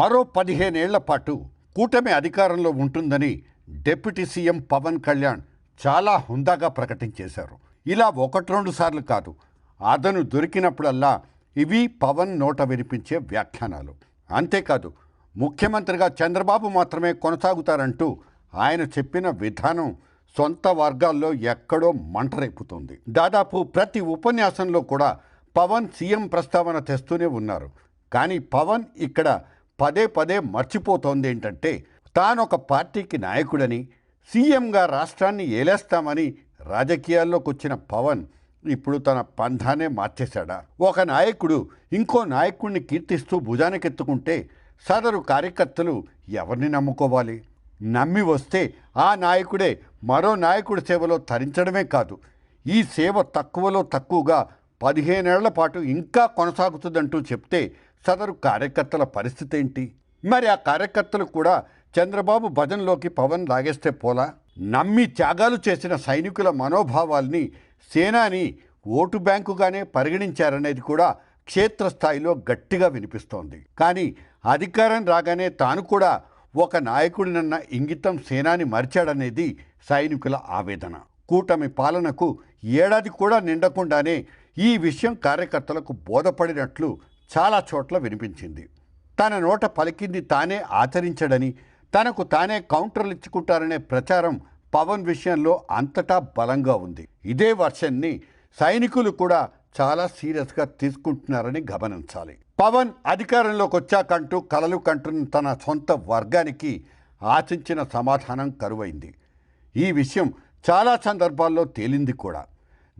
మరో పదిహేనేళ్ళ పాటు కూటమి అధికారంలో ఉంటుందని డిప్యూటీ సీఎం పవన్ కళ్యాణ్ చాలా హుందాగా ప్రకటించేశారు. ఇలా ఒకటి రెండు సార్లు కాదు అదను దొరికినప్పుడల్లా ఇవి పవన్ నోట వినిపించే వ్యాఖ్యానాలు. అంతేకాదు ముఖ్యమంత్రిగా చంద్రబాబు మాత్రమే కొనసాగుతారంటూ ఆయన చెప్పిన విధానం సొంత వర్గాల్లో ఎక్కడో మంటరేపుతుంది. దాదాపు ప్రతి ఉపన్యాసంలో కూడా పవన్ సీఎం ప్రస్తావన తెస్తూనే ఉన్నారు. కానీ పవన్ ఇక్కడ పదే పదే మర్చిపోతోంది ఏంటంటే తాను ఒక పార్టీకి నాయకుడని సీఎంగా రాష్ట్రాన్ని ఏలేస్తామని రాజకీయాల్లోకి వచ్చిన పవన్ ఇప్పుడు తన పంధానే మార్చేశాడా? ఒక నాయకుడు ఇంకో నాయకుడిని కీర్తిస్తూ భుజానికెత్తుకుంటే సదరు కార్యకర్తలు ఎవరిని నమ్ముకోవాలి? నమ్మి వస్తే ఆ నాయకుడే మరో నాయకుడి సేవలో తరించడమే కాదు ఈ సేవ తక్కువలో తక్కువగా పదిహేనేళ్ళ పాటు ఇంకా కొనసాగుతుందంటూ చెప్తే సదరు కార్యకర్తల పరిస్థితి ఏంటి మరి ఆ కార్యకర్తలు కూడా చంద్రబాబు భజన్లోకి పవన్ లాగేస్తే పోలా? నమ్మి త్యాగాలు చేసిన సైనికుల మనోభావాల్ని సేనాని ఓటు బ్యాంకుగానే పరిగణించారనేది కూడా క్షేత్రస్థాయిలో గట్టిగా వినిపిస్తోంది. కానీ అధికారం రాగానే తాను కూడా ఒక నాయకుడినన్న ఇంగితం సేనాని మరిచాడనేది సైనికుల ఆవేదన. కూటమి పాలనకు ఏడాది కూడా నిండకుండానే ఈ విషయం కార్యకర్తలకు బోధపడినట్లు చాలా చోట్ల వినిపించింది. తన నోట పలికింది తానే ఆచరించడని తనకు తానే కౌంటర్లు ఇచ్చుకుంటారనే ప్రచారం పవన్ విషయంలో అంతటా బలంగా ఉంది. ఇదే వర్షన్ని సైనికులు కూడా చాలా సీరియస్గా తీసుకుంటున్నారని గమనించాలి. పవన్ అధికారంలోకి వచ్చాకంటూ కలలు కంటున్న తన సొంత వర్గానికి ఆశించిన సమాధానం కరువైంది. ఈ విషయం చాలా సందర్భాల్లో తేలింది కూడా.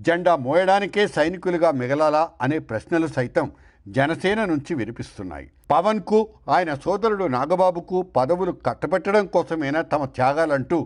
జెండా మోయడానికే సైనికులుగా మిగలాలా అనే ప్రశ్నలు సైతం జనసేన నుంచి వినిపిస్తున్నాయి. పవన్కు ఆయన సోదరుడు నాగబాబుకు పదవులు కట్టబెట్టడం కోసమేనా తమ త్యాగాలంటూ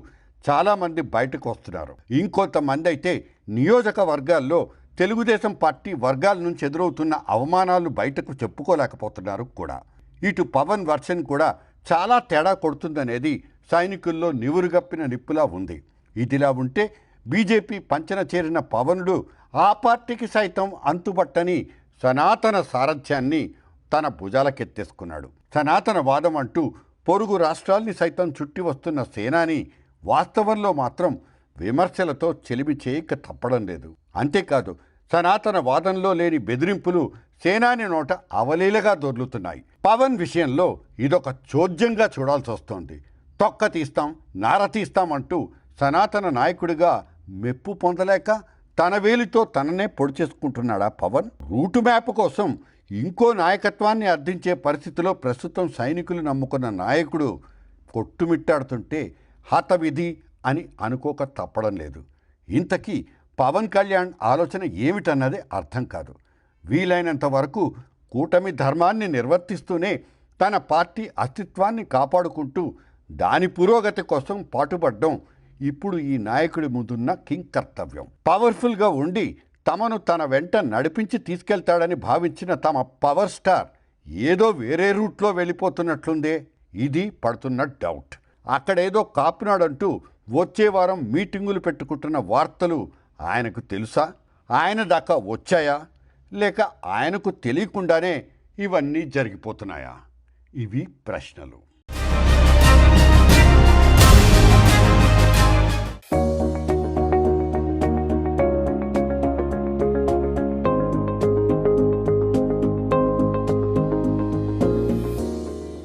చాలామంది బయటకు వస్తున్నారు. ఇంకొంతమంది అయితే నియోజకవర్గాల్లో తెలుగుదేశం పార్టీ వర్గాల నుంచి ఎదురవుతున్న అవమానాలు బయటకు చెప్పుకోలేకపోతున్నారు కూడా. ఇటు పవన్ వర్షన్ కూడా చాలా తేడా కొడుతుందనేది సైనికుల్లో నివురుగప్పిన నిప్పులా ఉంది. ఇదిలా ఉంటే బీజేపీ పంచన చేరిన పవనుడు ఆ పార్టీకి సైతం అంతుబట్టని సనాతన సారథ్యాన్ని తన భుజాలకెత్తేసుకున్నాడు. సనాతన వాదం అంటూ పొరుగు రాష్ట్రాల్ని సైతం చుట్టి వస్తున్న సేనాని వాస్తవంలో మాత్రం విమర్శలతో చెలిమి చేయక తప్పడం లేదు. అంతేకాదు సనాతన వాదంలో లేని బెదిరింపులు సేనాని నోట అవలీలగా దొర్లుతున్నాయి. పవన్ విషయంలో ఇదొక చోద్యంగా చూడాల్సి వస్తోంది. తొక్క తీస్తాం నార తీస్తాం అంటూ సనాతన నాయకుడిగా మెప్పు పొందలేక తన వేలితో తననే పొడి చేసుకుంటున్నాడా పవన్? రూటు మ్యాప్ కోసం ఇంకో నాయకత్వాన్ని అర్థించే పరిస్థితిలో ప్రస్తుతం సైనికులు నమ్ముకున్న నాయకుడు కొట్టుమిట్టాడుతుంటే హతవిధి అని అనుకోక తప్పడం లేదు. ఇంతకీ పవన్ కళ్యాణ్ ఆలోచన ఏమిటన్నది అర్థం కాదు. వీలైనంత వరకు కూటమి ధర్మాన్ని నిర్వర్తిస్తూనే తన పార్టీ అస్తిత్వాన్ని కాపాడుకుంటూ దాని పురోగతి కోసం పాటుపడడం ఇప్పుడు ఈ నాయకుడి ముందున్న కింగ్ కర్తవ్యం. పవర్ఫుల్గా ఉండి తమను తన వెంట నడిపించి తీసుకెళ్తాడని భావించిన తమ పవర్ స్టార్ ఏదో వేరే రూట్లో వెళ్ళిపోతున్నట్లుందే. ఇది పడుతున్న డౌట్. అక్కడేదో కాపునాడంటూ వచ్చే వారం మీటింగులు పెట్టుకుంటున్న వార్తలు ఆయనకు తెలుసా? ఆయన దాకా వచ్చాయా? లేక ఆయనకు తెలియకుండానే ఇవన్నీ జరిగిపోతున్నాయా? ఇవి ప్రశ్నలు.